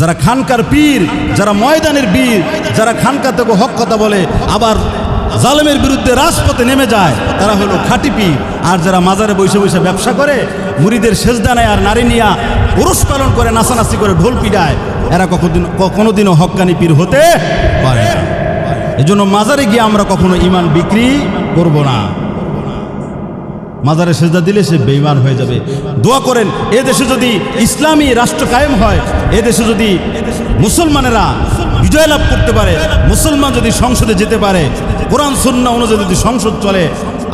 যারা খানকার পীর, যারা ময়দানের বীর, যারা খানকা থেকে হক কথা বলে, আবার জালেমের বিরুদ্ধে রাজপথে নেমে যায়, তারা হলো খাঁটি পীর। আর যারা মাজারে বসে বসে ব্যবসা করে মুড়িদের সেজদানায় আর নারী নিয়া পুরুষ পালন করে, নাচানাচি করে ঢোল পিডায় এরা কখদিন কোনোদিনও হক্কানি পীর হতে পারে এজন্য মাজারে গিয়ে আমরা কখনো ইমান বিক্রি করব না। মাজারে সেজদা দিলে সে বেইমান হয়ে যাবে। দোয়া করেন, এ দেশে যদি ইসলামী রাষ্ট্র কায়েম হয়, এ দেশে যদি মুসলমানেরা বিজয় লাভ করতে পারে, মুসলমান যদি সংসদে যেতে পারে, কোরআন সুন্না অনুযায়ী যদি সংসদ চলে,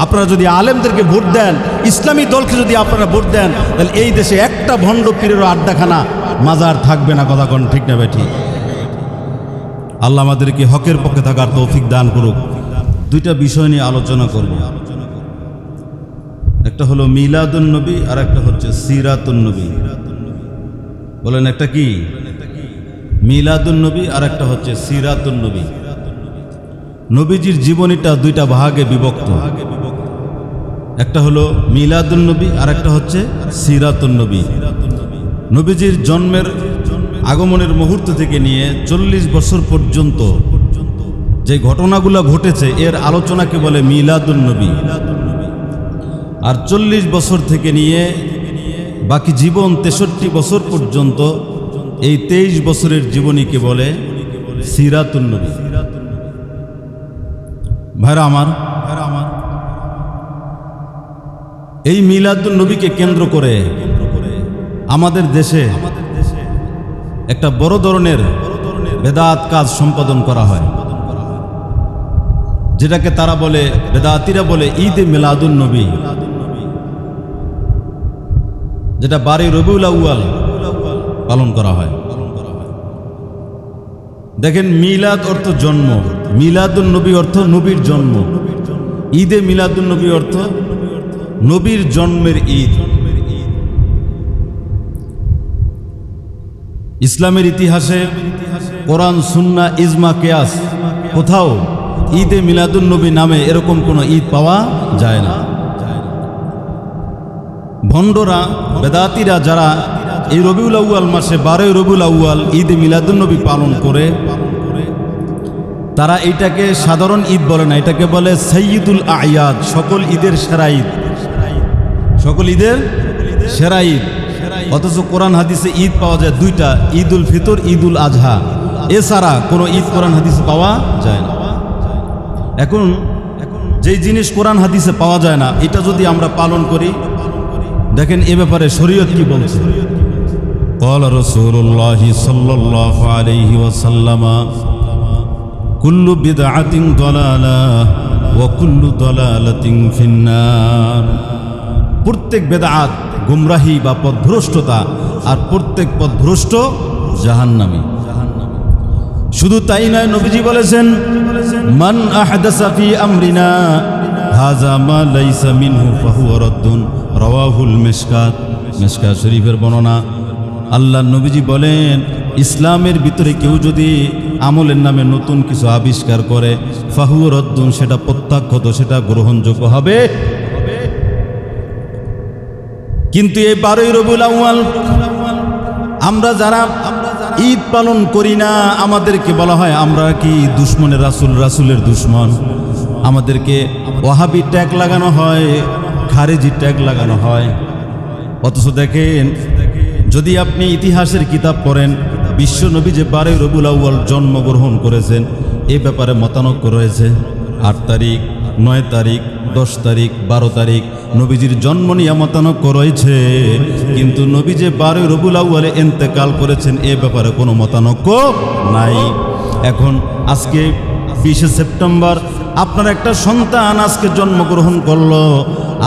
আপনারা যদি আলেমদেরকে ভোট দেন, ইসলামী দলকে যদি আপনারা ভোট দেন, তাহলে এই দেশে একটা ভণ্ড পীরেরও আড্ডাখানা মাজার থাকবে না, কথা কোন ঠিক না বেঠি আল্লাহ আমাদেরকে হকের পক্ষে থাকার তৌফিক দান করুক। দুইটা বিষয় নিয়ে আলোচনা করব। একটা হলো মিলাদুন নবী, আর একটা হচ্ছে সিরাতুন নবী। বলেন একটা কি? মিলাদুন নবী, আর একটা হচ্ছে সিরাতুন নবী। নবীজির জীবনীটা দুইটা ভাগে বিভক্ত। একটা হলো মিলাদুন নবী, আর একটা হচ্ছে সিরাতুন নবী। নবীজির জন্মের আগমনের মুহূর্ত থেকে নিয়ে চল্লিশ বছর পর্যন্ত যে ঘটনাগুলো ঘটেছে, এর আলোচনাকে বলে মিলাদুন নবী। আর চল্লিশ বছর থেকে নিয়ে বাকি জীবন তেষট্টি বছর পর্যন্ত এই তেইশ বছরের জীবনীকে বলে সিরাতুন নবী। ভাইরা আমার আমার এই মিলাদুন নবীকে কেন্দ্র করে আমাদের দেশে একটা বড় ধরনের বেদাত কাজ সম্পাদন করা হয়। যেটাকে তারা বলে, বেদাতিরা বলে ঈদ মিলাদুল নবী। যেটা বারে রবিউল আউয়াল পালন করা হয়। দেখেন মিলাদ অর্থ জন্ম, মিলাদুন নবী অর্থ নবীর জন্ম। ঈদে মিলাদুন নবী অর্থ নবীর জন্মের ঈদ। ইসলামের ইতিহাসে কোরআন, সুন্না, ইজমা, কেয়াস কোথাও ঈদে মিলাদুন নবী নামে এরকম কোনো ঈদ পাওয়া যায় না। ভণ্ডরা বেদাতিরা যারা এই রবিউল আউয়াল মাসে বারোই রবিউল আউয়াল ঈদ মিলাদুন্নবী পালন করে, তারা এইটাকে সাধারণ ঈদ বলে না, এটাকে বলে সৈয়দুল আয়াদ, সকল ঈদের সেরা ঈদ। সকল ঈদের সেরা ঈদ। অথচ কোরআন হাদিসে ঈদ পাওয়া যায় দুইটা ঈদ উল ফিতর ঈদ উল আজহা এছাড়া কোনো ঈদ কোরআন হাদিসে পাওয়া যায় না। এখন যেই জিনিস কোরআন হাদিসে পাওয়া যায় না, এটা যদি আমরা পালন করি দেখেন এ ব্যাপারে শরীয়ত কি বলছে قال رسول الله صلى الله عليه وسلم كل بدعة ضلالة وكل ضلالة في النار প্রত্যেক বেদাত গুমরাহি বা পথভ্রষ্টতা আর প্রত্যেক পথভ্রষ্ট জাহান্নামী শুধু তাই নয় নবীজি বলেছেন মান আহদাসা ফি আমরিনা হাজা মা লাইসা মিনহু ফাহুয়া রাদ্দুন রাওয়াহুল মিশকাত মিশকাত শরীফের বর্ণনা। আল্লাহ নবীজি বলেন, ইসলামের ভিতরে কেউ যদি আমলের নামে নতুন কিছু আবিষ্কার করে ফাহু রদ্দুন সেটা প্রত্যাখ্যত, সেটা গ্রহণযোগ্য হবে। কিন্তু এই বারোই রবুল আউয়াল, আমরা যারা ঈদ পালন করি না, আমাদেরকে বলা হয় আমরা কি দুশ্মনের রাসুল, রাসুলের দুশ্মন? আমাদেরকে ওয়াহাবি ট্যাগ লাগানো হয় খারেজি ট্যাগ লাগানো হয়। অথচ দেখেন, যদি আপনি ইতিহাসের কিতাব পড়েন বিশ্বনবী যে বারে রবুল আউ্য়াল জন্মগ্রহণ করেছেন, এ ব্যাপারে মতানক্য রয়েছে। আট তারিখ, নয় তারিখ, দশ তারিখ, বারো তারিখ, নবীজির জন্ম নিয়ে মতানক্য রয়েছে। কিন্তু নবী যে বারোই রবুল আউ্য়ালে এন্তেকাল করেছেন, এ ব্যাপারে কোনো মতানক্য নাই। এখন আজকে বিশে সেপ্টেম্বর আপনার একটা সন্তান আজকে জন্মগ্রহণ করল,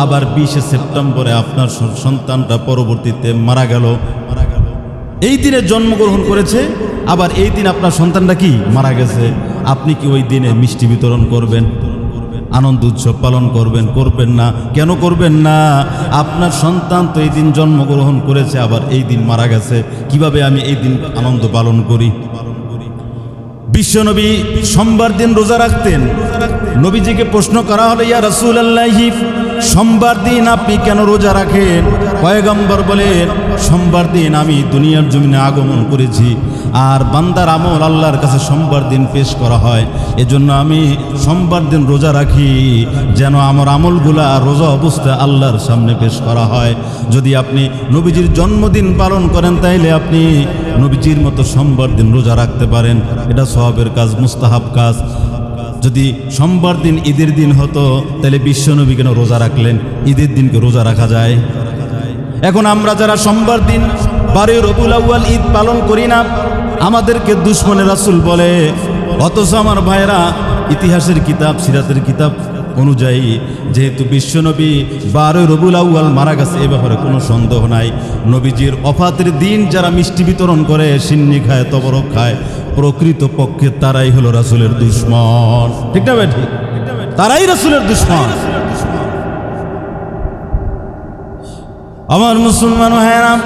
আবার বিশে সেপ্টেম্বরে আপনার সন্তানটা পরবর্তীতে মারা গেল মারা গেল। এই দিনে জন্মগ্রহণ করেছে, আবার এই দিন আপনার সন্তানটা কি? মারা গেছে। আপনি কি ওই দিনে মিষ্টি বিতরণ করবেন? আনন্দ উৎসব পালন করবেন? করবেন না। কেন করবেন না? আপনার সন্তান তো এই দিন জন্মগ্রহণ করেছে, আবার এই দিন মারা গেছে। কীভাবে আমি এই দিন আনন্দ পালন করি? বিশ্বনবী সোমবার দিন রোজা রাখতেন। নবীজিকে প্রশ্ন করা হলো, ইয়া রসুল আল্লাহি সোমবার দিন আপনি কেন রোজা রাখেন? পয়গম্বর বলেন, সোমবার দিন আমি দুনিয়ার জমিনে আগমন করেছি আর বান্দার আমল আল্লাহর কাছে সোমবার দিন পেশ করা হয়। এজন্য আমি সোমবার দিন রোজা রাখি, যেন আমার আমলগুলা রোজা অবস্থায় আল্লাহর সামনে পেশ করা হয়। যদি আপনি নবীজির জন্মদিন পালন করেন, তাইলে আপনি নবীজির মতো সোমবার দিন রোজা রাখতে পারেন। এটা সবের কাজ, মুস্তাহাব কাজ। যদি সোমবার দিন ঈদের দিন হতো, তাহলে বিশ্বনবী কেন রোজা রাখলেন? ঈদের দিনকে রোজা রাখা যায়? এখন আমরা যারা সোমবার দিন বারে রবুল আউ্য়াল ঈদ পালন করি না, আমাদেরকে দুশ্মনের রাসুল বলে, অথচ আমার ভাইরা ইতিহাসের কিতাব, সিরাতের কিতাব অনুযায়ী, যেহেতু বিশ্বনবী বারোই রবুল আউয়াল মারা গেছে, এ ব্যাপারে কোনো সন্দেহ নাই। নবীজির অফাতের দিন যারা মিষ্টি বিতরণ করে, সিন্নি খায়, তবরক খায় প্রকৃত পক্ষে তারাই হলো রাসুলের দুশ্মন। ঠিক না ঠিক। তারাই রাসুলের দুশ্মন। আমার মুসলমান হ্যাঁ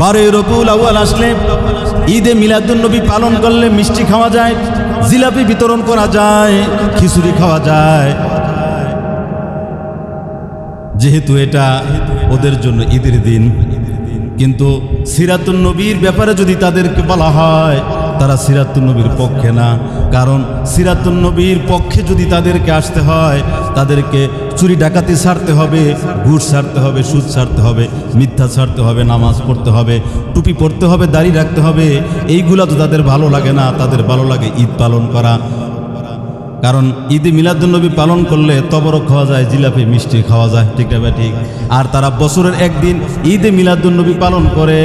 বারোই রবুল আউয়াল আসলে ঈদে মিলাদুল নবী পালন করলে মিষ্টি খাওয়া যায়। জিলাপি বিতরণ করা যায়, খিচুড়ি খাওয়া যায়। যেহেতু এটা ওদের জন্য ঈদের দিন, কিন্তু সিরাতুন নবীর ব্যাপারে যদি তাদেরকে বলা হয় তারা সিরাতুন্নবীর পক্ষে না। কারণ সিরাতুন্নবীর পক্ষে যদি তাদেরকে আসতে হয়, তাদেরকে চুরি ডাকাতি ছাড়তে হবে, ঘুষ ছাড়তে হবে, সুদ ছাড়তে হবে, মিথ্যা ছাড়তে হবে, নামাজ পড়তে হবে, টুপি পড়তে হবে, দাড়ি রাখতে হবে, এইগুলা তো তাদের ভালো লাগে না। তাদের ভালো লাগে ঈদ পালন করা। কারণ ঈদে মিলাদুলনবী পালন করলে তবরক খাওয়া যায়, জিলাপি, মিষ্টি খাওয়া যায়, ঠিক না ঠিক। আর তারা বছরের একদিন ঈদে মিলাদুলনবী পালন করে,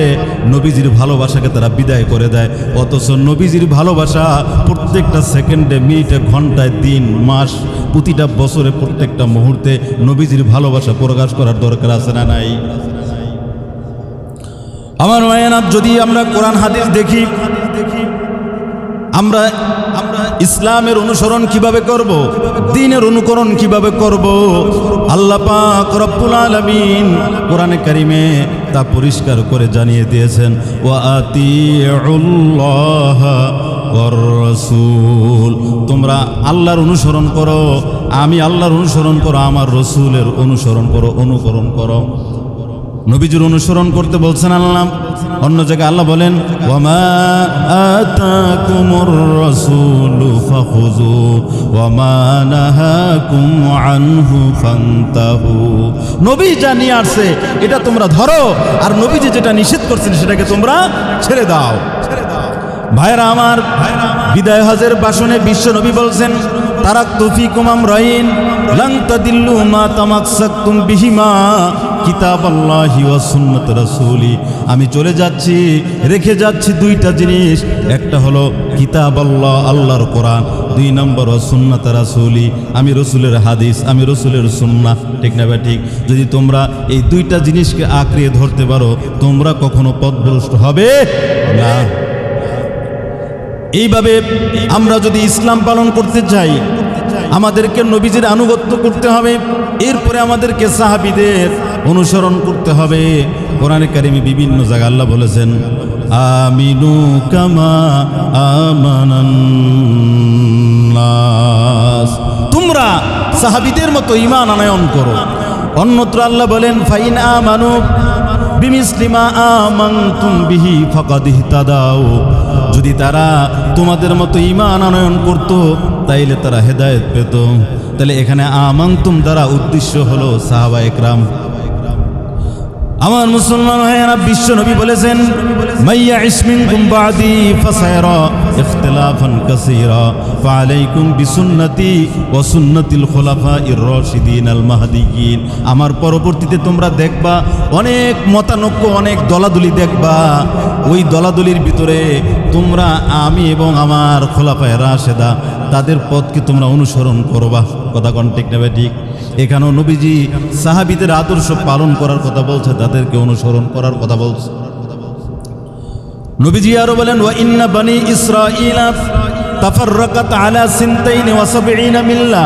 নবীজির ভালোবাসাকে তারা বিদায় করে দেয়। অথচ নবীজির ভালোবাসা প্রত্যেকটা সেকেন্ডে, মিনিটে, ঘন্টায়, দিন, মাস, প্রতিটা বছরে, প্রত্যেকটা মুহূর্তে নবীজির ভালোবাসা প্রকাশ করার দরকার আছে না নাই? আমার মায়ানাথ যদি আমরা কোরআন, হাদিস দেখি, আমরা ইসলামের অনুসরণ কীভাবে করব? দিনের অনুকরণ কীভাবে করব? আল্লাহ পাক রব্বুল আলামিন কোরআনে কারিমে তা পরিষ্কার করে জানিয়ে দিয়েছেন আতিউল্লাহ ওয়ার রাসূল। তোমরা আল্লাহর অনুসরণ করো, আমি আল্লাহর অনুসরণ করো, আমার রসুলের অনুসরণ করো, অনুকরণ করো। নবীজির অনুসরণ করতে বলছেন আল্লাহ। অন্য জায়গায় আল্লাহ বলেন নবী যা নিয়ে আসছে, এটা তোমরা ধরো, আর নবীজি যেটা নিষেধ করছেন, সেটাকে তোমরা ছেড়ে দাও। ভাইরা আমার, বিদায় হজের বাসনে বিশ্ব নবী বলছেন তারাক তুফি কুমাম রহিন লং তাদিল্লু মা তামাকসাকুম বিহিমা কিতাব আল্লাহি ওয়া সুন্নাত রাসূলি। আমি চলে যাচ্ছি, রেখে যাচ্ছি দুইটা জিনিস। একটা হলো কিতাব আল্লাহ আল্লাহর কোরআন। দুই নম্বর সুন্নাত রাসূলি। আমি রসুলের হাদিস, আমি রসুলের সুন্না ঠিক না ভাই? ঠিক? যদি তোমরা এই দুইটা জিনিসকে আঁকড়িয়ে ধরতে পারো, তোমরা কখনো পথভ্রষ্ট হবে? না। এইভাবে আমরা যদি ইসলাম পালন করতে চাই, আমাদেরকে নবীজির আনুগত্য করতে হবে, এরপরে আমাদেরকে সাহাবিদের অনুসরণ করতে হবে। কোরআনে কারিমে বিভিন্ন জায়গা আল্লাহ বলেছেন, আমিনু কামা আমানান্নাস। তোমরা সাহাবিদের মতো ইমান আনয়ন করো। অন্যত্র আল্লাহ বলেন, ফাইন আমানু বিমিসলিমা আমানতুম বিহি ফাকাদ ইহতাদাও যদি তারা তোমাদের মতো ইমান আনয়ন করত, তাইলে তারা হেদায়েত পেত। তাহলে এখানে আমান্তুম দ্বারা উদ্দেশ্য হলো সাহাবা একরাম আমার মুসলমান ভাইয়েরা বিশ্ব নবী বলেছেন, মাইয়া ইসমিন বাদি ফাসায়রা, ইখতিলাফান কাসীরা ফালাইকুম বিসুন্নতি ওয়া সুন্নাতিল খুলাফাইর রাশিদিন আল মাহদিয়িন আমার পরবর্তীতে তোমরা দেখবা, অনেক মতানৈক্য, অনেক দলাদলি দেখবা। ওই দলাদলির ভিতরে তোমরা, আমি এবং আমার খোলাফায় রাশেদা, তাদের পথকে তোমরা অনুসরণ করবা। কথা কন্টেক্ট নেবে ঠিক? এখানেও নবীজি সাহাবিদের আদর্শ পালন করার কথা বলছে, তাদেরকে অনুসরণ করার কথা বলছে। নবীজি আরও বলেন ও ইন্না বানি ইসরা ইসরাঈলা তাফাররাকাত আলা সিনতাইন ওয়া সাবঈনা মিল্লা।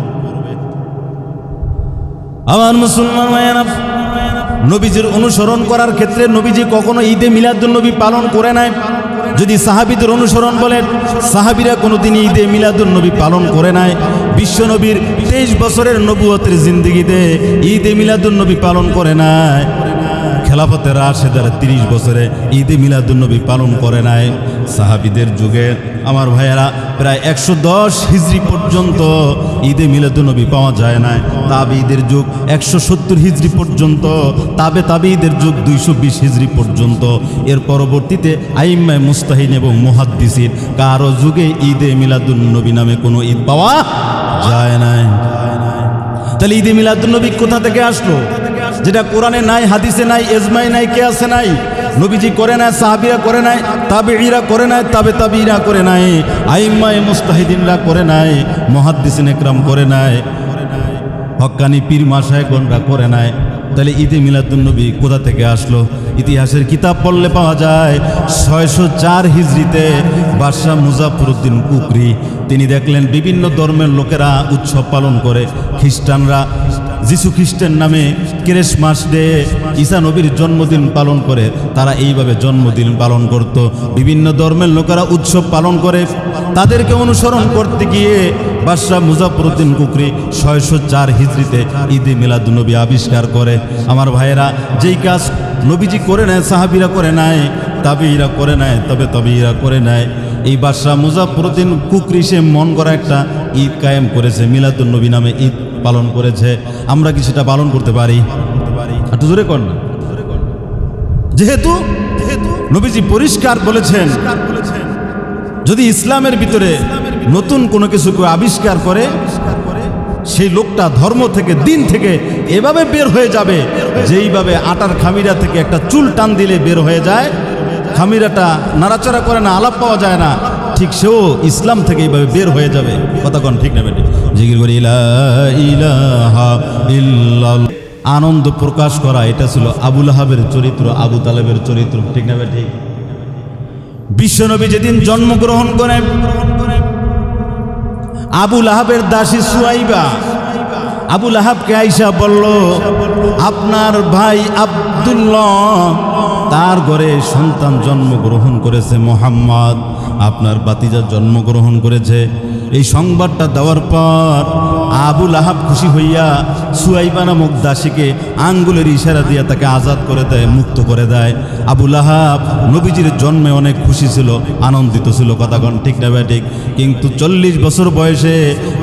আমার মুসলমান ভাইয়েরা, নবীজির অনুসরণ করার ক্ষেত্রে নবীজি কখনো ঈদে মিলাদুলনবী পালন করে নাই। যদি সাহাবিদের অনুসরণ বলেন সাহাবিরা কোনোদিন ঈদে মিলাদুল নবী পালন করে নাই। বিশ্বনবীর তেইশ বছরের নবুয়তের জিন্দিগিতে ঈদে মিলাদুল নবী পালন করে নাই। খেলাফতের রাশেদার তিরিশ বছরে ঈদে মিলাদুন্নবী পালন করে নাই। সাহাবিদের যুগে আমার ভাইয়েরা, প্রায় একশো দশ হিজড়ি পর্যন্ত ঈদে মিলাদুন্নবী পাওয়া যায় না তাবিদের যুগ একশো সত্তর হিজড়ি পর্যন্ত, তাবে তাবিদের যুগ দুইশো বিশ হিজড়ি পর্যন্ত। এর পরবর্তীতে আইম্মায় মুস্তাহিন এবং মুহাদ্দিসির কারও যুগে ঈদে মিলাদুন্নবী নামে কোনো ঈদ পাওয়া যায় নাই। তাহলে ঈদে মিলাদুন্নবী কোথা থেকে আসলো? যেটা কোরআনে নাই, হাদিসে নাই এজমাই নাই, কে আছে নাই? নবীজি করে নাই, সাহাবিরা করে নাই তাবে ইরা করে নাই, তাবে তাবিরা করে নাই, আইম্মায়ে মুস্তাহিদিনরা করে নাই, মুহাদ্দিসিন একরাম করে নাই হক্কানি পীর মাসায়গণরা করে নাই। তাহলে ঈদে মিলাদুন্নবী কোথা থেকে আসলো? ইতিহাসের কিতাব পড়লে পাওয়া যায়, ছয়শো চার হিজড়িতে বাদশাহ মুজাফরুদ্দিন কুকরি, তিনি দেখলেন বিভিন্ন ধর্মের লোকেরা উৎসব পালন করে, খ্রিস্টানরা যিশু খ্রিস্টের নামে ক্রিসমাস ডে, ঈসা নবীর জন্মদিন পালন করে, তারা এইভাবে জন্মদিন পালন করত। বিভিন্ন ধর্মের লোকেরা উৎসব পালন করে। তাদেরকে অনুসরণ করতে গিয়ে বাদশাহ মুজাফরুদ্দিন কুকরি ছয়শো চার হিজড়িতে ঈদে মিলাদুনবী আবিষ্কার করে। আমার ভাইয়েরা, যেই কাজ নবীজি করে নেয়, সাহাবিরা করে নেয় তাবিরা করে নেয়, তবে তবিরা করে নেয়। এই বাদশাহ মুজাফরুদ্দিন কুকরি সে মন করা একটা ঈদ কায়েম করেছে মিলাদুন্নবী নামে ঈদ পালন করেছে, আমরা কি সেটা পালন করতে পারি? একটু জোরে কর না। যেহেতু নবীজি পরিষ্কার বলেছেন, যদি ইসলামের ভিতরে নতুন কোনো কিছু কেউ আবিষ্কার করে, সেই লোকটা ধর্ম থেকে, দিন থেকে এভাবে বের হয়ে যাবে, যেইভাবে আটার খামিরা থেকে একটা চুল টান দিলে বের হয়ে যায়। খামিরাটা নাড়াচাড়া করে না, আলাপ পাওয়া যায় না। ঠিক সেও ইসলাম থেকে এইভাবে বের হয়ে যাবে। কোন ঠিক না বেটি? জিগির করি। আনন্দ প্রকাশ করা, এটা ছিল আবুল আহাবের চরিত্র, আবু তালেবের চরিত্র। ঠিক না ঠিক বিশ্বনবী যেদিন জন্মগ্রহণ করে, আবুল আহাবের দাসী সুয়াইবা, আবুল আহাবকে আইসা বলল, আপনার ভাই আব্দুল্লাহ, তার ঘরে সন্তান জন্মগ্রহণ করেছে মোহাম্মদ। আপনার বাতিজা জন্মগ্রহণ করেছে। এই সংবাদটা দেওয়ার পর আবুল আহাব খুশি হইয়া সুয়াইবা নামক দাসীকে আঙ্গুলের ইশারা দিয়ে তাকে আজাদ করে দেয়, মুক্ত করে দেয়। আবুল আহাব নবীজির জন্মে অনেক খুশি ছিল, আনন্দিত ছিল কথাগণ ঠিক না ঠিক। কিন্তু চল্লিশ বছর বয়সে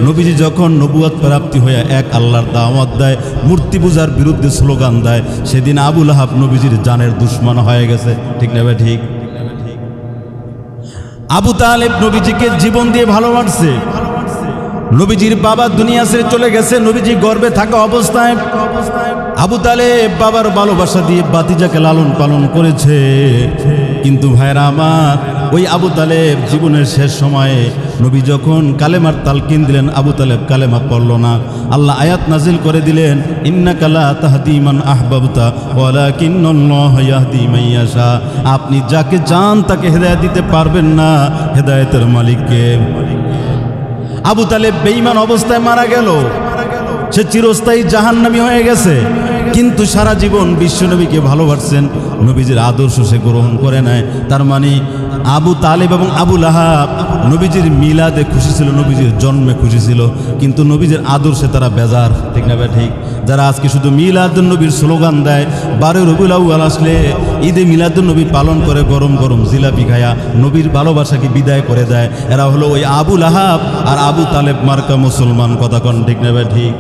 নবীজি যখন নবুয়াত প্রাপ্তি হয়ে এক আল্লাহর দাওয়াত দেয়, মূর্তি পূজার বিরুদ্ধে স্লোগান দেয়, সেদিন আবুল আহাব নবীজির জানের দুশ্মন হয়ে গেছে, ঠিক না ঠিক? আবু তালেব নবীজিকে জীবন দিয়ে ভালোবাসছে। নবীজির বাবা দুনিয়া ছেড়ে চলে গেছে, নবীজি গর্বে থাকা অবস্থায় আবু তালেব বাবার ভালোবাসা দিয়ে বাতিজাকে লালন পালন করেছে। কিন্তু ভাইরা আমার, ওই আবু তালেব জীবনের শেষ সময়ে নবী যখন কালেমার তালকিন দিলেন, আবু তালেব কালেমা পড়ল না। আল্লাহ আয়াত নাজিল করে দিলেন ইন্না কালা তাহাদিমান আহবাবতা ওয়ালা কিন্নাল্লাহ ইয়াহদি মাইয়াশা আপনি যাকে চান তাকে হেদায়েত দিতে পারবেন না, হেদায়েতের মালিককে। আবু তালেব বেঈমান অবস্থায় মারা গেল। সে চিরস্থায়ী জাহান্নামী হয়ে গেছে। কিন্তু সারা জীবন বিশ্বনবীকে ভালোবাসছেন। নবীজির আদর্শ সে গ্রহণ করে নেয় তার মানে আবু তালেব এবং আবু আহাব নবীজির মিলাদে খুশি ছিল, নবীজির জন্মে খুশি ছিল, কিন্তু নবীজির আদর্শে তারা বেজার। ঠিক না ঠিক। যারা আজকে শুধু মিলাদুল নবীর স্লোগান দেয় বারো রবিউল আউয়াল আসলে ঈদে মিলাদুল নবী পালন করে গরম গরম জিলাপি খায়া নবীর ভালোবাসাকে বিদায় করে দেয়। এরা হলো ওই আবু আহাব আর আবু তালেব মার্কা মুসলমান, কথা কন ঠিক না ঠিক।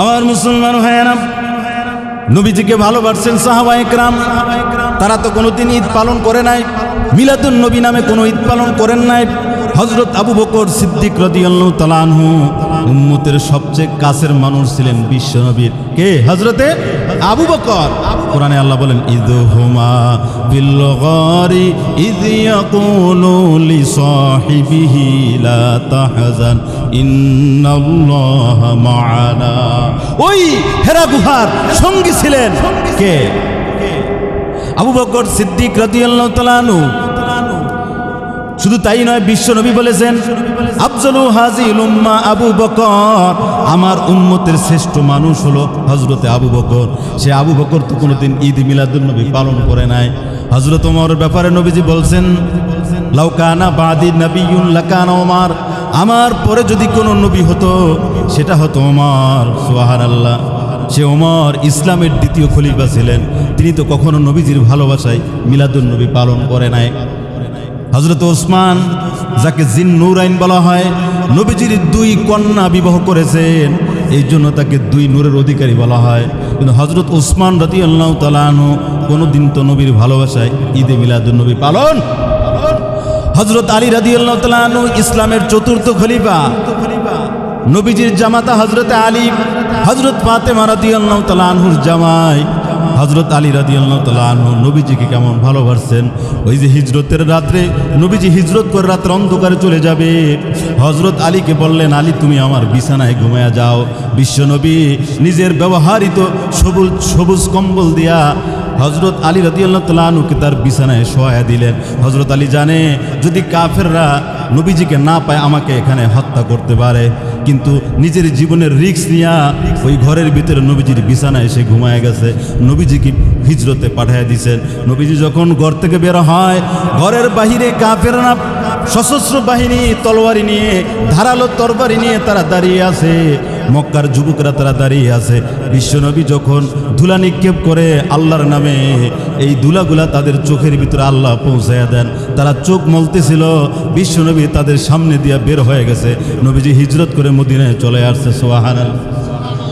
আমার মুসলমান ভাইয়েরা নবীজিকে ভালোবাসছেন সাহাবা একরাম। তারা তো কোনোদিন ঈদ পালন করে নাই। মিলাদুন নবী নামে কোনো ঈদ পালন করেন নাই। হজরত আবু বকর সিদ্দিক রদিয়াল্লাহ তালানহু উম্মতের সবচেয়ে কাছের মানুষ ছিলেন বিশ্বনবীর কে? হজরতে আবু বকর। কোরআনে আল্লাহ বলেন হুমা ইদ মা'ানা ওই হেরা গুহার সঙ্গী ছিলেন। কে? আবু বকর সিদ্দিক রাদিয়াল্লাহু তাআলা আনহু শুধু তাই নয়, বিশ্ব নবী বলেছেন, আফজলু হাজি উম্মা আবু বকর। আমার উম্মতের শ্রেষ্ঠ মানুষ হলো হজরতে আবু বকর। সে আবু বকর তো কোনোদিন ঈদ মিলাদুল নবী পালন করে নাই। হজরত ওমরের ব্যাপারে নবীজি বলছেন লাউকানা বাদি নবীন লাকান ওমার। আমার পরে যদি কোনো নবী হতো, সেটা হতো ওমর সোহার আল্লাহ সে ওমর ইসলামের দ্বিতীয় খলিফা ছিলেন। তিনি তো কখনো নবীজির ভালোবাসায় মিলাদুল নবী পালন করে নাই। হজরত ওসমান, যাকে জিন নূরাইন বলা হয়, নবীজির দুই কন্যা বিবাহ করেছেন। এই জন্য তাকে দুই নূরের অধিকারী বলা হয়। কিন্তু হজরত ওসমান রতি আল্লাহ তালানো কোনো দিন তো নবীর ভালোবাসায় ঈদে মিলাদুল নবী পালন হজরত আলী রাদি আল্লাহ তালানু ইসলামের চতুর্থ খলিফা। নবীজির জামাতা হজরত আলী হজরত ফাতেমা রাদি আল্লাহ তালানহুর জামাই। হজরত আলী রাদি আল্লাহ নবীজিকে কেমন ভালোবাসছেন? ওই যে হিজরতের রাত্রে নবীজি হিজরত করে রাত্রে অন্ধকারে চলে যাবে। হজরত আলীকে বললেন, আলী, তুমি আমার বিছানায় ঘুমায়া যাও। বিশ্বনবী নিজের ব্যবহারিত সবুজ সবুজ কম্বল দিয়া হজরত আলী রাদিয়াল্লাহ তালুকে তার বিছানায় সহায় দিলেন। হজরত আলী জানে, যদি কাফেররা নবীজিকে না পায়, আমাকে এখানে হত্যা করতে পারে। কিন্তু নিজের জীবনের রিক্স নিয়া ওই ঘরের ভিতরে নবীজির বিছানায় এসে ঘুমায় গেছে। নবীজিকে হিজরতে পাঠিয়ে দিছেন? নবীজি যখন ঘর থেকে বের হয়, ঘরের বাহিরে কাফেররা সশস্ত্র বাহিনী, তলোয়ারি নিয়ে, ধারালো তরবারি নিয়ে তারা দাঁড়িয়ে আছে। মক্কার যুবকরা তারা দাঁড়িয়ে আছে। বিশ্বনবী যখন ধুলা নিক্ষেপ করে আল্লাহর নামে এই দুলাগুলা তাদের চোখের ভিতরে আল্লাহ পৌঁছাইয়া দেন। তারা চোখ মলতেছিল, বিশ্বনবী তাদের সামনে দিয়া বের হয়ে গেছে। নবীজি হিজরত করে মদিনায় চলে আসছে সোহান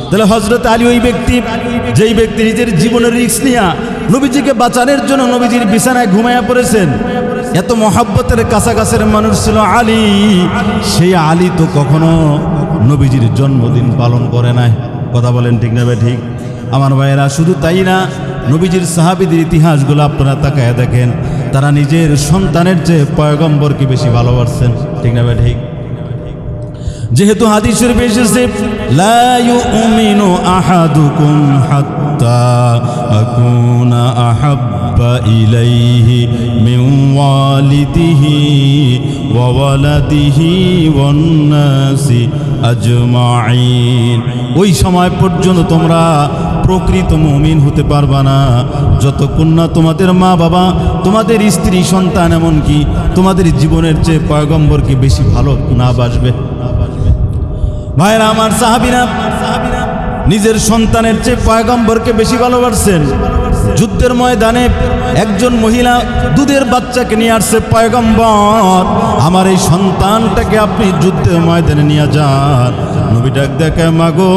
তাহলে হজরত আলী ওই ব্যক্তি, যেই ব্যক্তি নিজের জীবনের রিক্স নিয়া নবীজিকে বাঁচানোর জন্য নবীজির বিছানায় ঘুমাইয়া পড়েছেন, এত মহাব্বতের কাছাকাছের মানুষ ছিল আলী। সেই আলী তো কখনো নবীজির জন্মদিন পালন করে নাই। কথা বলেন ঠিক না ঠিক? আমার ভাইয়েরা, শুধু তাই না নবীজির সাহাবিদের ইতিহাসগুলো আপনারা তাকায় দেখেন। তারা নিজের সন্তানের চেয়ে পয়গম্বরকে বেশি ভালোবাসছেন ঠিক না ঠিক? যেহেতু হাদিসের আকুনা আহাব্বা ইলাইহি আজমাইন ওই সময় পর্যন্ত তোমরা প্রকৃত মুমিন হতে পারবা না। যতক্ষণ না তোমাদের মা বাবা, তোমাদের স্ত্রী, সন্তান এমনকি তোমাদের জীবনের চেয়ে পয়গম্বরকে বেশি ভালো? না বাসবে। ভাইরা, আমার সাহাবিরা, নিজের সন্তানের চেয়ে পয়গম্বরকে বেশি ভালোবাসছেন। যুদ্ধের ময়দানে একজন মহিলা দুধের বাচ্চাকে নিয়ে আসছে, পয়গম্বর, আমার এই সন্তানটাকে আপনি যুদ্ধের ময়দানে নিয়ে যান। নবী ডাক দেখে, মাগো,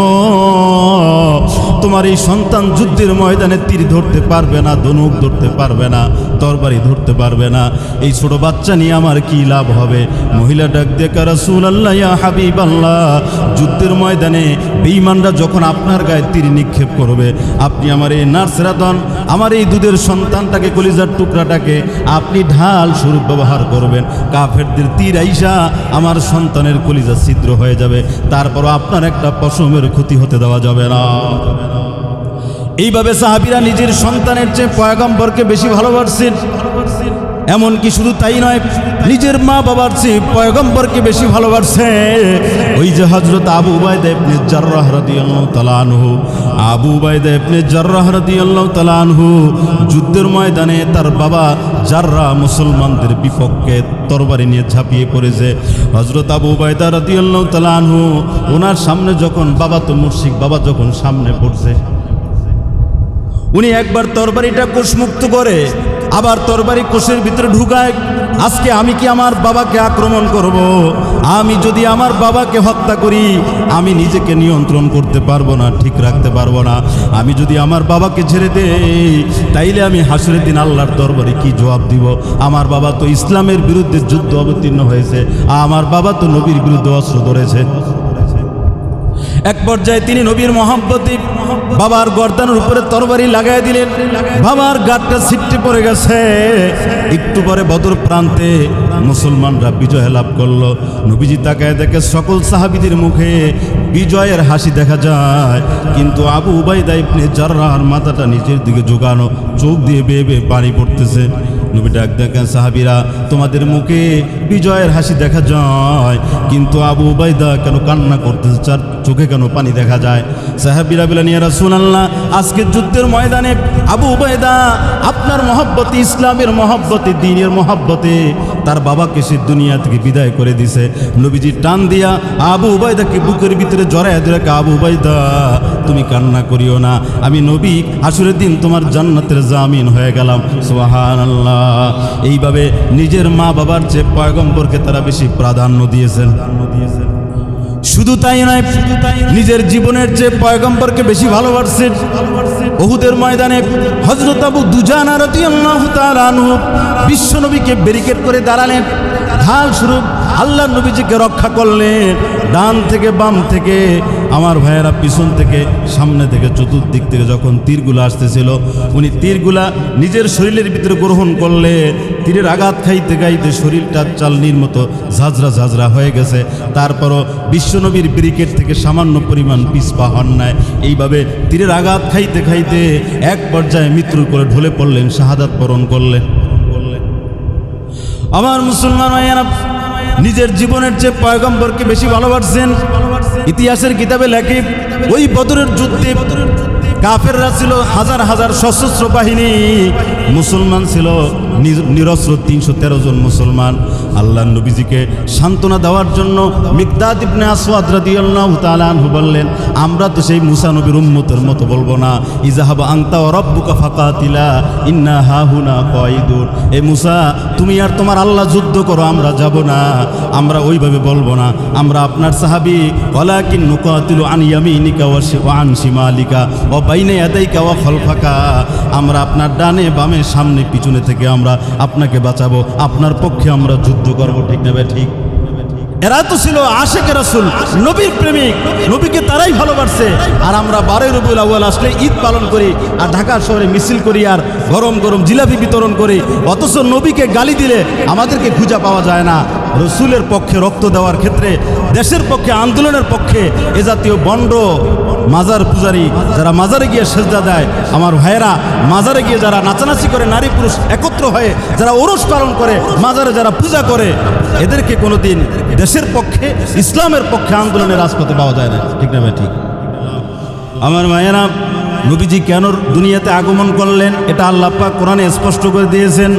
তোমার এই সন্তান যুদ্ধের ময়দানে তীর ধরতে পারবে না, ধনুক ধরতে পারবে না, তরবারি ধরতে পারবে না। এই ছোট বাচ্চা নিয়ে আমার কি লাভ হবে? মহিলা ডাক দেখে রাসূল আল্লাহ হাবিব আল্লাহ যুদ্ধের ময়দানে বেঈমানরা যখন আপনার গায়ে তীর নিক্ষেপ করবে, আপনি আমার এই নার্সরাদন আমার এই দুধের সন্তানটাকে কলিজার টুকরাটাকে আপনি ঢাল স্বরূপ ব্যবহার করবেন। কাফেরদের তীর আইসা আমার সন্তানের কলিজা ছিদ্র হয়ে যাবে। তারপরও আপনার একটা পশমের ক্ষতি হতে দেওয়া যাবে না। এইভাবে সাহাবিরা নিজের সন্তানের চেয়ে পয়গম্বরকে বেশি ভালোবাসছেন ভালোবাসছেন। এমনকি শুধু তাই নয়, নিজের মা বাবার চেয়ে পয়গম্বরকে বেশি ভালোবাসছে ওই যে হজরত আবু উবায়দা ইবনে আবু উবায়দা ইবনে যুদ্ধের ময়দানে তার বাবা জাররা মুসলমানদের বিপক্ষে তরবারি নিয়ে ঝাঁপিয়ে পড়েছে। হজরত আবু উবায়দা রাদিয়াল্লাহু তাআলা আনহু ওনার সামনে যখন বাবা তো মুর্শিক বাবা যখন সামনে পড়ছে, উনি একবার তরবারিটা কোষমুক্ত করে আবার তরবারি কোষের ভিতরে ঢুকায়, আজকে আমি কি আমার বাবাকে আক্রমণ করব? আমি যদি আমার বাবাকে হত্যা করি, আমি নিজেকে নিয়ন্ত্রণ করতে পারব না, ঠিক রাখতে পারব না। আমি যদি আমার বাবাকে ছেড়ে দেই, তাইলে আমি হাসুরের দিন আল্লাহর দরবারে কি জবাব দিব? আমার বাবা তো ইসলামের বিরুদ্ধে যুদ্ধ অবতীর্ণ হয়েছে আমার বাবা তো নবীর বিরুদ্ধে অস্ত্র ধরেছে। এক পর্যায়ে তিনি নবীর মহাব্বতী বাবার গর্দানের উপরে তরবারি লাগাই দিলেন। বাবার গাটটা ছিটতে পড়ে গেছে। একটু পরে বদর প্রান্তে মুসলমানরা বিজয় লাভ করল। নবীজি তাকায় দেখে সকল সাহাবিদের মুখে বিজয়ের হাসি দেখা যায়। কিন্তু আবু উবাইদা ইবনে জাররার মাথাটা নিচের দিকে জোগানো, চোখ দিয়ে বেয়ে বেয়ে পানি পড়তেছে। নবী ডাক দেখেন সাহাবিরা, তোমাদের মুখে বিজয়ের হাসি দেখা যায়, কিন্তু আবু উবাইদা কেন কান্না করতেছে, চার চোখে কেন পানি দেখা যায়? সাহাবিরা বিলা নিয়ে রাসূলুল্লাহ আজকের যুদ্ধের ময়দানে আবু উবাইদা আপনার মহব্বতে, ইসলামের মহব্বতে, দিনের মহব্বতে তার বাবাকে সে দুনিয়া থেকে বিদায় করে দিছে। নবীজি টান দিয়া আবু উবাইদাকে বুকের ভিতরে জড়ায় ধরে আবু উবাইদা তুমি কান্না করিও না। আমি নবী আসরের দিন তোমার জান্নাতের জামিন হয়ে গেলাম। সোহান আল্লাহ এইভাবে নিজের মা বাবার চেয়ে পয়গম্বরকে তারা বেশি প্রাধান্য দিয়েছেন দিয়েছেন। শুধু তাই নয়, নিজের জীবনের চেয়ে পয়গম্বরকে বেশি ভালোবাসছে। বহুদের ময়দানে হজরত আবু দুজানা রাদিয়াল্লাহু বিশ্ব নবীকে বিশ্বনবীকে ব্যারিকেড করে দাঁড়ালেন। ঢাল স্বরূপ আল্লাহ নবীজিকে রক্ষা করলেন। ডান থেকে বাম থেকে আমার ভাইয়েরা পিছন থেকে, সামনে থেকে, চতুর্দিক থেকে যখন তীরগুলো আসতেছিল, উনি তীরগুলা নিজের শরীরের ভিতরে গ্রহণ করলে তীরের আঘাত খাইতে খাইতে শরীরটা চালনির মতো ঝাঁঝরা ঝাঁঝরা হয়ে গেছে। তারপরও বিশ্বনবীর ব্রিকেট থেকে সামান্য পরিমাণ পিসপা হন নাই। এইভাবে তীরের আঘাত খাইতে খাইতে এক পর্যায়ে মৃত্যুর করে ঢলে পড়লেন, শাহাদাত বরণ করলেন। আমার মুসলমান ভাইয়েরা নিজের জীবনের চেয়ে পয়গম্বরকে বেশি ভালোবাসছেন। ইতিহাসের কিতাবে লেখে, ওই বদরের যুদ্ধে কাফেররা ছিল হাজার হাজার সশস্ত্র বাহিনী, মুসলমান ছিল নি- নিরস্ত্র তিনশো তেরো জন মুসলমান আল্লাহ নবীজিকে সান্ত্বনা দেওয়ার জন্য মিকদাদ ইবনে আসওয়াদ রাদিয়াল্লাহু তাআলা বললেন, আমরা তো সেই মুসা নবীর উম্মতের মতো বলব না। ইজাহাব আংতা ও রব্বুকা ফাকাতিলা, ইন্না হাহুনা কয়দুন। এ মুসা, তুমি আর তোমার আল্লাহ যুদ্ধ করো, আমরা যাব না। আমরা ওইভাবে বলব না। আমরা আপনার সাহাবি, ওয়ালাকিন নুকাতিলু আন শি- ওয়া আন ও বাইনে ইয়াদাইকা ওয়া খলফাকা। আমরা আপনার ডানে বামে সামনে পিছনে থেকে আমরা আপনাকে বাঁচাবো। আপনার পক্ষে আমরা যুদ্ধ করব ঠিক নেবে ঠিক? এরা তো ছিল আশেখ রাসুল, নবীর প্রেমিক, নবীকে তারাই ভালোবাসছে। আর আমরা বারোই রবিউল আউ্য়াল আসলে ঈদ পালন করি আর ঢাকা শহরে মিছিল করি আর গরম গরম জিলাপি বিতরণ করি। অথচ নবীকে গালি দিলে আমাদেরকে খুঁজা পাওয়া যায় না। রসুলের পক্ষে রক্ত দেওয়ার ক্ষেত্রে, দেশের পক্ষে, আন্দোলনের পক্ষে এ জাতীয় বন্ড, মাজার পূজারী যারা মাজারে গিয়ে সেজদা দেয়, আমার ভাইয়েরা মাজারে গিয়ে যারা নাচানাচি করে, নারী পুরুষ একত্র হয়ে যারা ওরস পালন করে, মাজারে যারা পূজা করে, এদেরকে কোনোদিন দেশের পক্ষে, ইসলামের পক্ষে আন্দোলনের রাজপথে পাওয়া যায় না। ঠিক না ভাই, ঠিক? আমার মায়েরা নবীজি কেন দুনিয়াতে আগমন করলেন, এটা আল্লাহ পাক কোরআনে স্পষ্ট করে দিয়েছেন।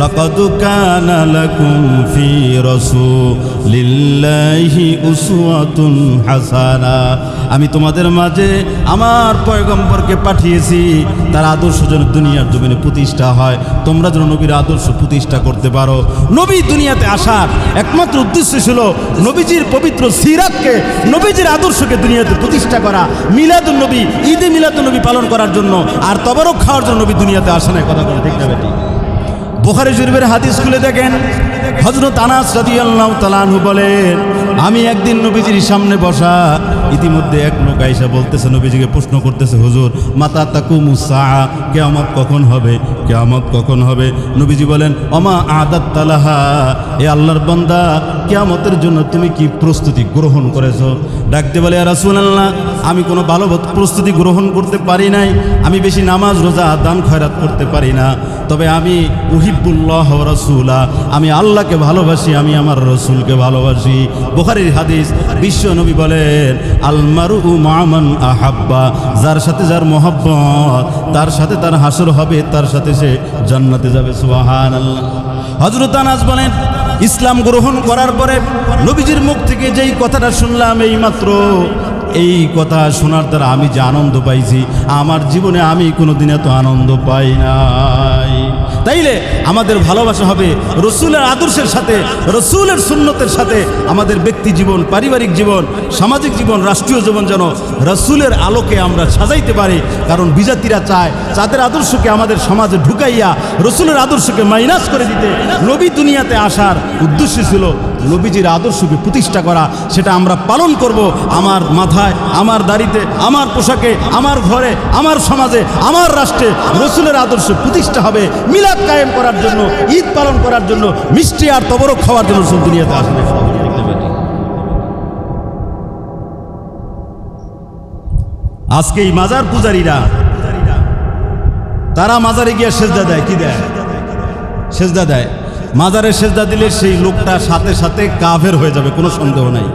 লাকাদ কানা লাকুম ফি রাসূলিল্লাহি উসওয়াতুন হাসানা। আমি তোমাদের মাঝে আমার পয়গম্বরকে পাঠিয়েছি, তার আদর্শ যেন দুনিয়ার জমিনে প্রতিষ্ঠা হয়। তোমরা যেন নবীর আদর্শ প্রতিষ্ঠা করতে পারো। নবী দুনিয়াতে আসার একমাত্র উদ্দেশ্য ছিল নবীজির পবিত্র সিরাতকে, নবীজির আদর্শকে দুনিয়াতে প্রতিষ্ঠা করা। মিলাদুল নবী, ঈদে মিলাদুল নবী পালন করার জন্য আর তবারক খাওয়ার জন্য নবী দুনিয়াতে আসে না কথা বলে ঠিক না বেটি? বোখারি শরীফের হাদিস খুলে দেখেন হজরত আনাস রাদিয়াল্লাহু তাআলা আনহু বলেন, আমি একদিন নবীজির সামনে বসা, ইতিমধ্যে এক লোক আইসা বলতেছে, নবীজিকে প্রশ্ন করতেছে, হুজুর, মাতা তাকুমু সাআ, কিয়ামত কখন হবে? কিয়ামত কখন হবে? নবীজি বলেন অমা আদাত তালাহা, এ আল্লাহর বান্দা, কিয়ামতের জন্য তুমি কি প্রস্তুতি গ্রহণ করেছ? ডাকতে বলে রাসূলুল্লাহ, আমি কোনো ভালো প্রস্তুতি গ্রহণ করতে পারি নাই। আমি বেশি নামাজ, রোজা, দান, খয়রাত করতে পারি না। তবে আমি উহিবুল্লাহ রসুলা, আমি আল্লাহকে ভালোবাসি, আমি আমার রসুলকে ভালোবাসি। বোখারির হাদিস, বিশ্ব নবী বলেন আলমারু মামান আহাব্বা, যার সাথে যার মোহাব্বত, তার সাথে তার হাসর হবে, তার সাথে সে জান্নাতে যাবে। সুবাহান আল্লাহ হজরত আনাস বলেন ইসলাম গ্রহণ করার পরে নবীজির মুখ থেকে যেই কথাটা শুনলাম, এই মাত্র এই কথা শোনার দ্বারা আমি যে আনন্দ পাইছি। আমার জীবনে আমি কোনোদিন এত আনন্দ পাই নাই। তাইলে আমাদের ভালোবাসা হবে রসুলের আদর্শের সাথে, রসুলের সুন্নতের সাথে আমাদের ব্যক্তি জীবন, পারিবারিক জীবন, সামাজিক জীবন, রাষ্ট্রীয় জীবন যেন রসুলের আলোকে আমরা সাজাইতে পারি। কারণ বিজাতিরা চায় তাদের আদর্শকে আমাদের সমাজে ঢুকাইয়া রসুলের আদর্শকে মাইনাস করে দিতে। নবী দুনিয়াতে আসার উদ্দেশ্য ছিল নবীজির আদর্শকে প্রতিষ্ঠা করা, সেটা আমরা পালন করব আমার মাথায়, আমার দাড়িতে, আমার পোশাকে, আমার ঘরে, আমার সমাজে, আমার রাষ্ট্রে। রসুলের আদর্শ প্রতিষ্ঠা হবে মিলাদ কায়েম করার জন্য, ঈদ পালন করার জন্য, মিষ্টি আর তবরক খাওয়ার জন্য রসুল দুনিয়াতে আসবে আজকে এই মাজার পূজারীরা, তারা মাজারে গিয়ে সেজদা দেয়, কি দেয়? সেজদা দেয়। মাজারে সেজদা দিলে সেই লোকটা সাথে সাথে কাভের হয়ে যাবে, কোনো সন্দেহ নাই।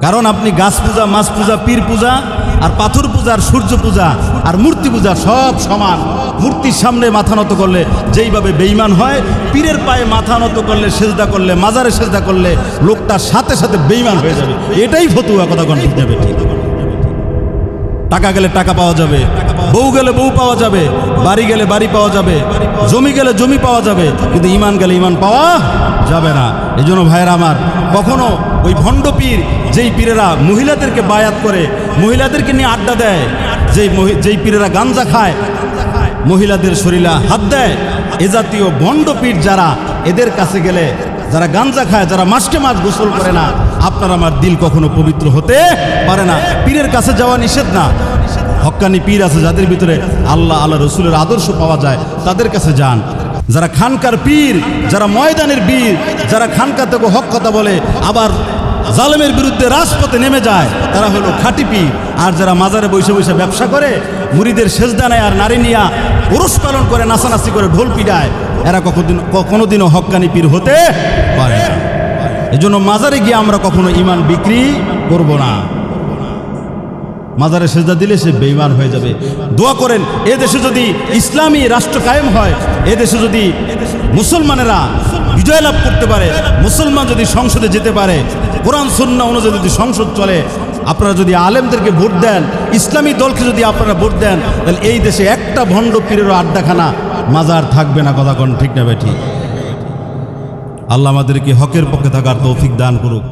কারণ আপনি গাছ পূজা, মাছ পূজা, পীর পূজা, আর পাথর পূজা, আর সূর্য পূজা, আর মূর্তি পূজা সব সমান। মূর্তির সামনে মাথা নত করলে যেইভাবে বেইমান হয়, পীরের পায়ে মাথা নত করলে সেজদা করলে, মাজারে সেজদা করলে লোকটা সাথে সাথে বেইমান হয়ে যাবে। এটাই ফতুয়া কথা কন ঠিক যাবে। ঠিক টাকা গেলে টাকা পাওয়া যাবে। বউ গেলে বউ পাওয়া যাবে, বাড়ি গেলে বাড়ি পাওয়া যাবে, জমি গেলে জমি পাওয়া যাবে, কিন্তু ইমান গেলে ইমান পাওয়া যাবে না। এই জন্য ভাইয়েরা আমার, কখনো ওই ভণ্ড পীর, যেই পীরেরা মহিলাদেরকে বায়াত করে, মহিলাদেরকে নিয়ে আড্ডা দেয়, যেই যেই পীরেরা গাঞ্জা খায়, মহিলাদের শরীরে হাত দেয়, এ জাতীয় ভণ্ড পীর যারা, এদের কাছে গেলে যারা গাঞ্জা খায়, যারা মাসকে মাস গোসল করে না আপনার আমার দিল কখনো পবিত্র হতে পারে না। পীরের কাছে যাওয়া নিষেধ না। হক্কানি পীর আছে যাদের ভিতরে আল্লাহ আল্লাহ রসুলের আদর্শ পাওয়া যায়, তাদের কাছে যান। যারা খানকার পীর, যারা ময়দানের বীর, যারা খানকা থেকে হক কথা বলে, আবার জালেমের বিরুদ্ধে রাজপথে নেমে যায়, তারা হলো খাটি পীর। আর যারা মাজারে বসে বসে ব্যবসা করে, মুড়িদের সেজদা আর নারী নিয়া পুরুষ পালন করে, নাচানাচি করে ঢোল পিডায় এরা কখনো কোনোদিনও হক্কানি পীর হতে পারে না এই জন্য মাজারে গিয়ে আমরা কখনো ইমান বিক্রি করব না। মাজারে সেজদা দিলে সে বেইমান হয়ে যাবে। দোয়া করেন, এ দেশে যদি ইসলামী রাষ্ট্র কায়েম হয়, এ দেশে যদি মুসলমানেরা বিজয় লাভ করতে পারে, মুসলমান যদি সংসদে যেতে পারে, কোরআন সন্না অনুযায়ী যদি সংসদ চলে, আপনারা যদি আলেমদেরকে ভোট দেন, ইসলামী দলকে যদি আপনারা ভোট দেন, তাহলে এই দেশে একটা ভণ্ড পীরেরও আড্ডাখানা মাজার থাকবে না, কথা কোন ঠিক না ঠিক? আল্লাহ আমাদেরকে হকের পক্ষে থাকার তৌফিক দান করুক।